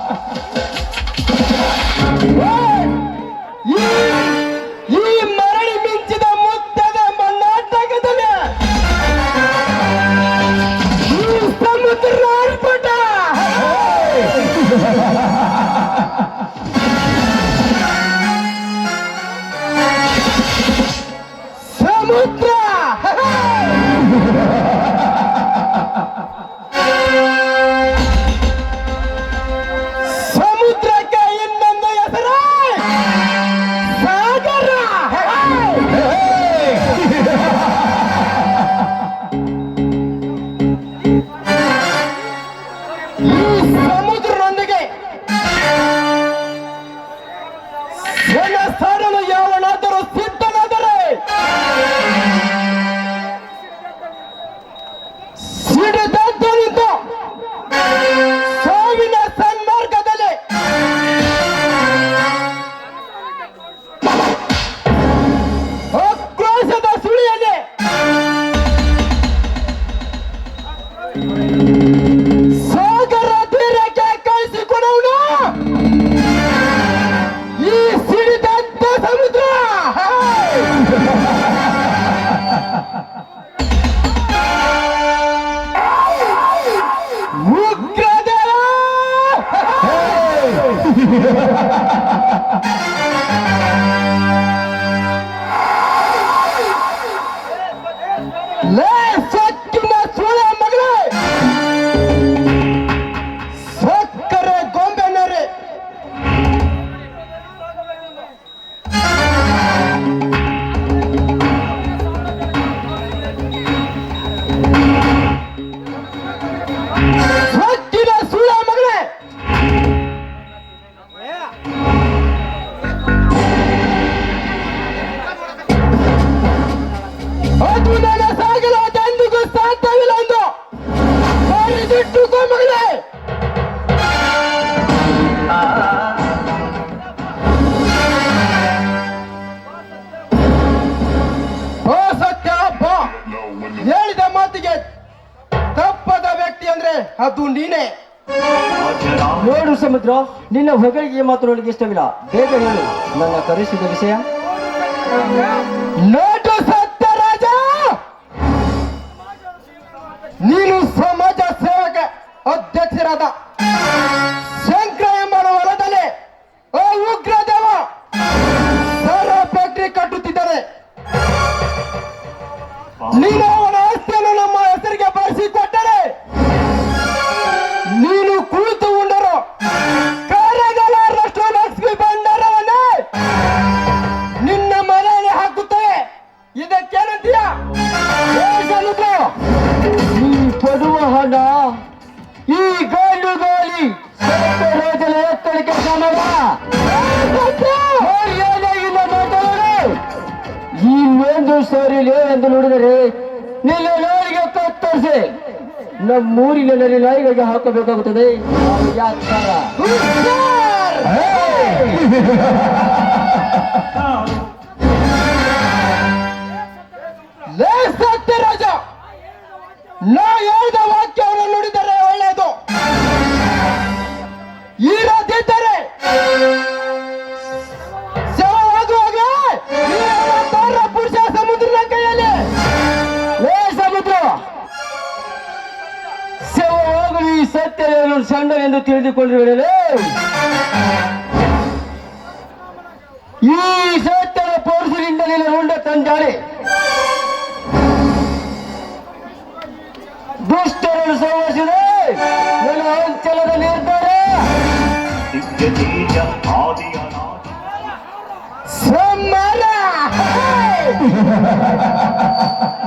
ha ha ha ಅದು ಸಾಗಲು ಎಂದಿಗೂ ಸಾಧ್ಯವಿಲ್ಲ ಎಂದು ಮಗಳೇ. ಓ ಸತ್ಯ ಹೇಳಿದ ಮಾತಿಗೆ ತಪ್ಪದ ವ್ಯಕ್ತಿ ಅಂದ್ರೆ ಅದು ನೀನೇ. ನೋಡು ಸಮುದ್ರ ನಿನ್ನ ಹೊಗಳಿಗೆ ಮಾತ್ರ ನನಗೆ ಇಷ್ಟವಿಲ್ಲ. ಬೇಗ ಹೇಳು ನನ್ನ ಕರೆಸಿದ ವಿಷಯ? ನೀನು ಸಮಾಜ ಸೇವಕ ಅಧ್ಯಕ್ಷರಾದ ಶಂಕರ ಎಂಬ ಹೊಲದಲ್ಲಿ ಉಗ್ರ ದೇವ! ಫ್ಯಾಕ್ಟರಿ ಕಟ್ಟುತ್ತಿದ್ದಾರೆ. ನೀನು ಈ ಗಂಡು ಗಾಳಿ ರೋಜನ ಎತ್ತಳಿಕೆ ಸಮಯ ಇನ್ನೊಂದು ಸರಿಲಿ ಎಂದು ನೋಡಿದರೆ ನಿನ್ನ ನಾಯಿಗೆ ಕತ್ತರಿಸಿ. ನಮ್ಮೂರಿನ ನಾಯಿಗಳಿಗೆ ಹಾಕಬೇಕಾಗುತ್ತದೆ. ಯಾಕಾರ ಸೇವ ಹೋಗಲಿ ಈ ಸಣ್ಣ ಎಂದು ತಿಳಿದುಕೊಂಡಿರುವೇ ಈ ಸತ್ಯದ ಪೌರುಷರಿಂದ ನಿನ್ನ ರುಂಡ ತಂದಾಳೆ. ದುಷ್ಟರನ್ನು ಸಂವರಿಸಿದೆ ನನ್ನ ಅಂಚಲದ ನಿರ್ಧಾರ. ಸಮರ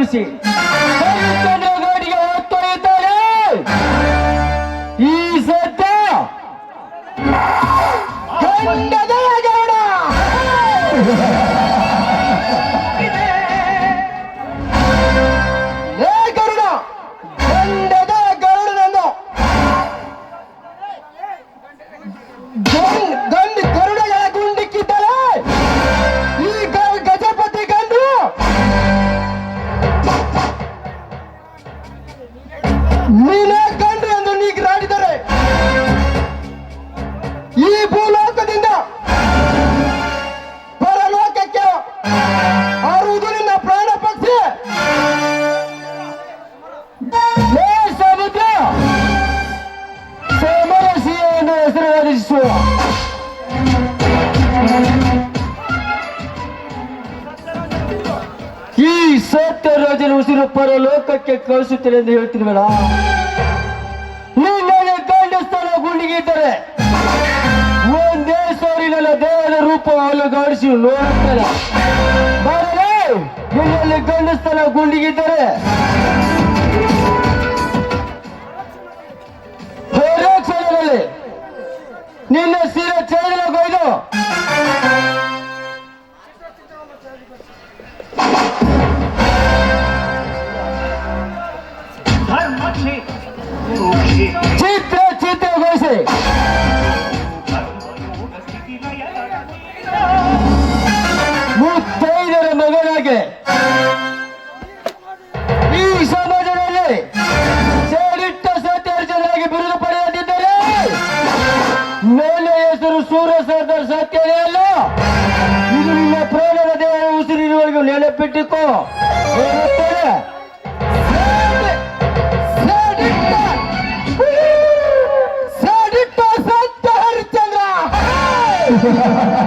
হয়েছে ಈ ಭೂಲೋಕದಿಂದ ಪರಲೋಕಕ್ಕೆ ಹಾರುವುದು ನಿನ್ನ ಪ್ರಾಣ ಪಕ್ಷಿ. ಸಮರಸಿಯನ್ನು ಹೆಸರು ಈ ಸತ್ಯ ರಾಜನ ಉಸಿರು ಪರಲೋಕಕ್ಕೆ ಕಳಿಸುತ್ತೇನೆ ಎಂದು ಹೇಳ್ತೀನಿ ಬೇಡ. ಕಂಡು ಸ್ಥಳ ಗುಂಡಿಗೆ ಇದ್ದಾರೆ ಅಲುಗಾಡಿಸಿ ನೋಡುತ್ತೇನೆ ನಿನ್ನಲ್ಲಿ ಸ್ಥಳ ಗುಂಡಿಗಿದ್ದರೆ. ನಿನ್ನ ಸೀರೆ ಚೇಳಿನ ಕೊಯ್ದು ಸಮಾಜಕ್ಕೆ ಈ ಸಮಾಜದಲ್ಲಿ ಸೇರಿಟ್ಟ ಸತ್ಯಾರ್ಜನಾಗಿ ಬಿರುದು ಪಡೆಯದಿದ್ದರೆ ಮೇಲೆ ಹೆಸರು ಸೂರ್ಯ ಸರ್ದಾರ್ ಸತ್ಯನೇ ಅಲ್ಲ. ಇದು ನಿಮ್ಮ ಪ್ರೇಮದ ದೇವರ ನೆನಪಿಟ್ಟಿಕೋ. Ha Ha ha ha!